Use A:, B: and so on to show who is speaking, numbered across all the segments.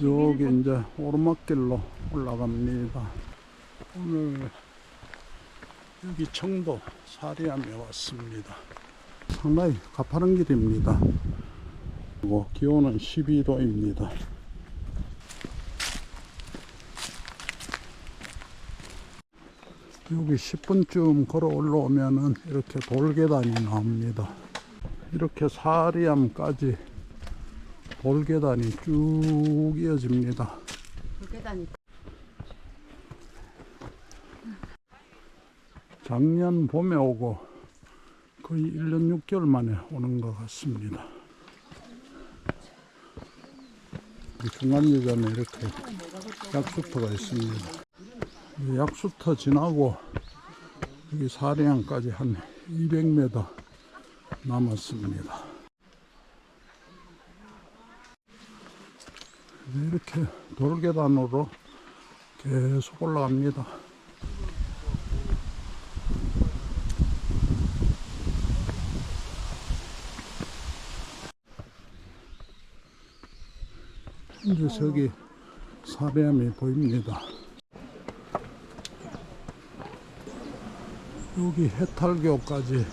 A: 여기 이제 오르막길로 올라갑니다. 오늘 여기 청도 사리암에 왔습니다. 상당히 가파른 길입니다. 그리고 기온은 12도입니다. 여기 10분쯤 걸어 올라오면은 이렇게 돌계단이 나옵니다. 이렇게 사리암까지 돌계단이 쭉 이어집니다.
B: 계단이
A: 작년 봄에 오고 거의 1년 6개월 만에 오는 것 같습니다. 이 중간지점에 이렇게 약수터가 있습니다. 이 약수터 지나고 여기 사리항까지 한 200m 남았습니다. 이렇게 돌계단으로 계속 올라갑니다. 현재 저기 사례암이 보입니다. 여기 해탈교까지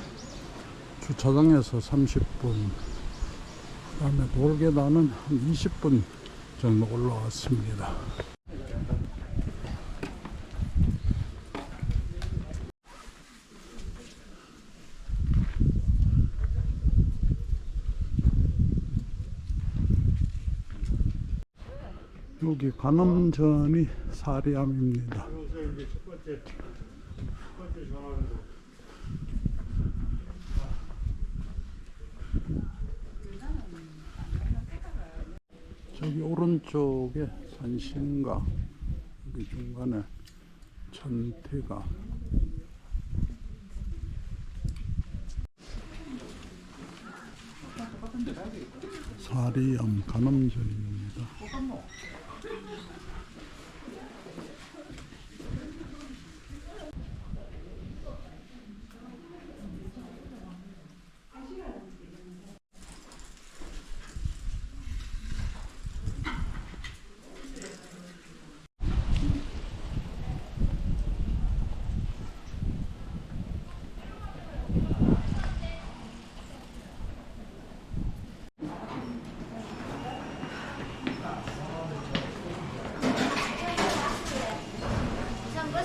A: 주차장에서 30분, 그 다음에 돌계단은 한 20분 정도 올라왔습니다. 여기 관음전이 사리암입니다. 저기 오른쪽에 산신가 여기 중간에 천태가 사리암 관음전입니다.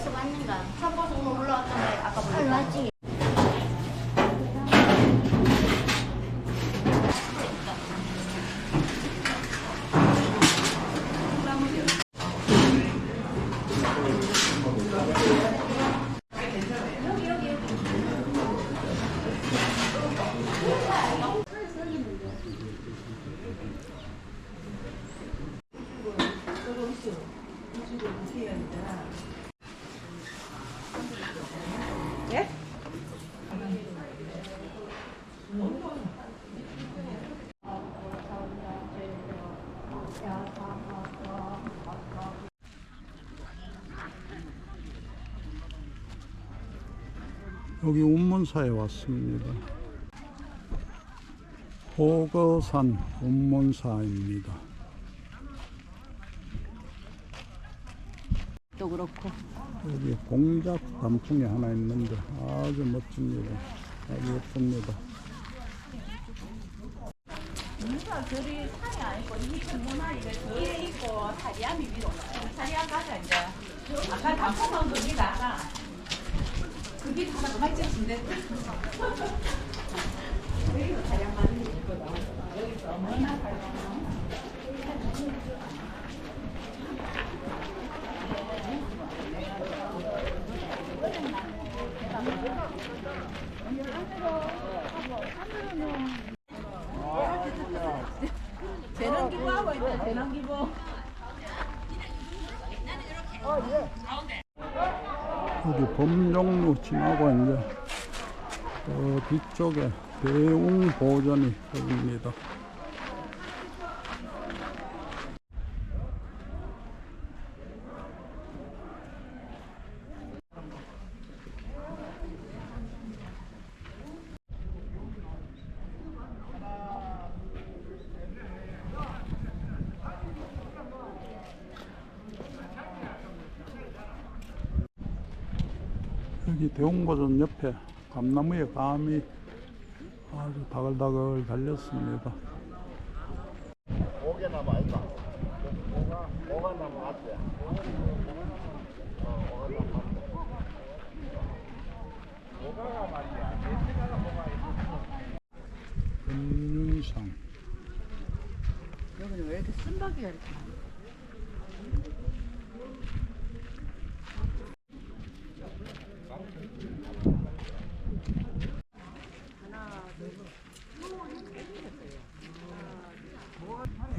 C: 부산 버스 왔는가? 부산 버스 오늘 올라왔던데 아까 보니까. 왔지.
A: 여 기 운문사에 왔습니다. 호거산 운문사입니다.
B: 또 그렇고
A: 여기 공작 단풍이 하나 있는데 아주 멋집니다. 아주 예쁩니다.
D: 저리 산이 아니고 이 전문화리가 뒤에 있고 사리암이 위로 사리암 가자 이제 아까 단풍만 겁니다 그게 하나 그만 찍으면 돼 여기도 사리암 가는 게 있거든 여기서 얼마나 살고 재능 기부하고 있다 재능 기부
A: 여기 범종로 지나고 이제 저 뒤쪽에 대웅 보전이 보입니다. 이 대웅보전 옆에 감나무에 감이 아주 다글다글 달렸습니다.
B: 오게나무 아이가 오가 오가나무 같대
A: 금융상
D: 여기는 왜 이렇게 쓴바기가 이렇게 많아?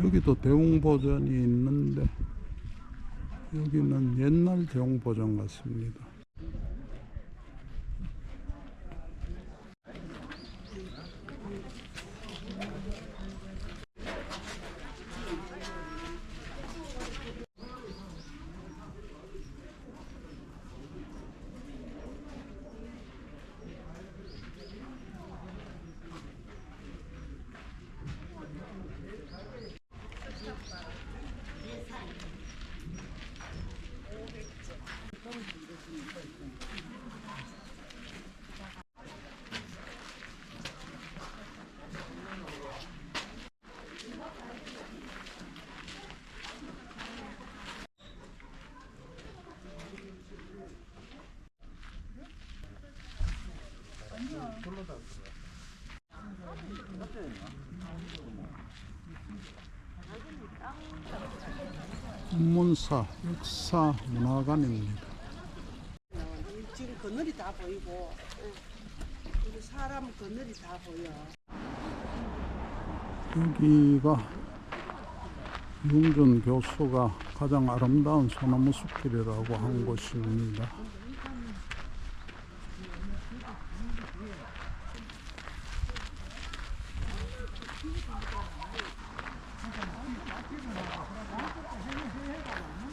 A: 여기도 대웅보전이 있는데 여기는 옛날 대웅보전 같습니다. 문사 역사 문화관입니다.
E: 지금 그늘이 다 보이고 우리 사람 그늘이 다 보여.
A: 여기가 윤준 교수가 가장 아름다운 소나무 숲길이라고 한 곳입니다. Thank you.